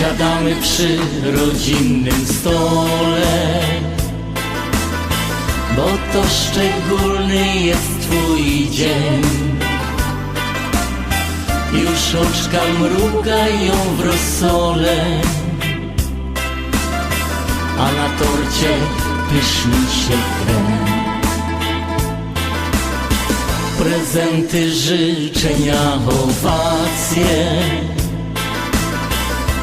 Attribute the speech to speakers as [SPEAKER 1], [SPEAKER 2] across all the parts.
[SPEAKER 1] Siadamy przy rodzinnym stole. Bo to szczególny jest twój dzień. Już oczka mrugają w rosole. A na torcie pyszny się krem. Prezenty, życzenia, owacje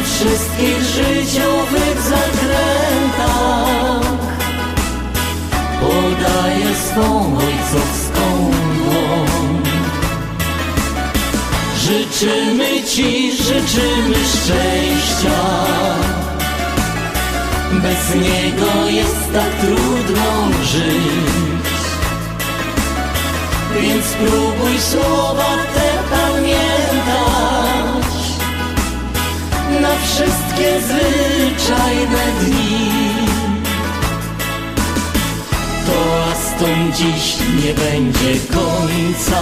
[SPEAKER 1] Na wszystkich życiowych zakrętach. Podaje swą ojcowską dłoń. Życzymy Ci, życzymy szczęścia. Bez niego jest tak trudno żyć. Więc spróbuj wszystkie zwyczajne dni. Toastom dziś nie będzie końca.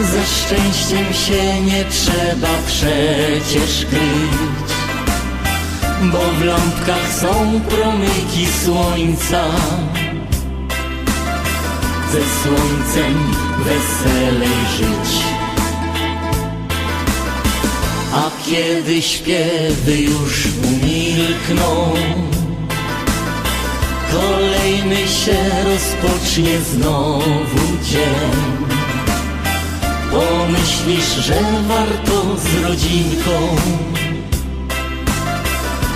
[SPEAKER 1] Ze szczęściem się nie trzeba przecież kryć Bo w lampkach są promyki słońca. Ze słońcem weselej żyć. A kiedy śpiewy już umilkną, kolejny się rozpocznie znowu dzień. Pomyślisz, że warto z rodzinką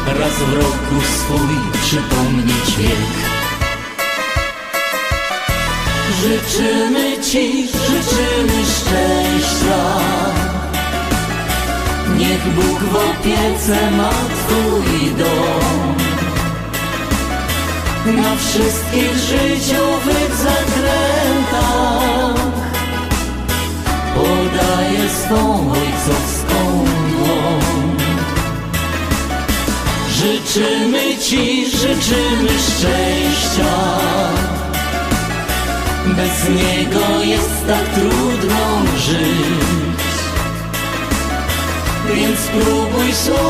[SPEAKER 1] raz w roku swój przypomnieć wiek. Życzymy Ci, życzymy szczęścia Bóg w opiece ma Twój dom. Na wszystkich życiowych zakrętach Podaje swą ojcowską dłoń. Życzymy Ci, życzymy szczęścia. Bez niego jest tak trudno żyć Więc spróbuj słowa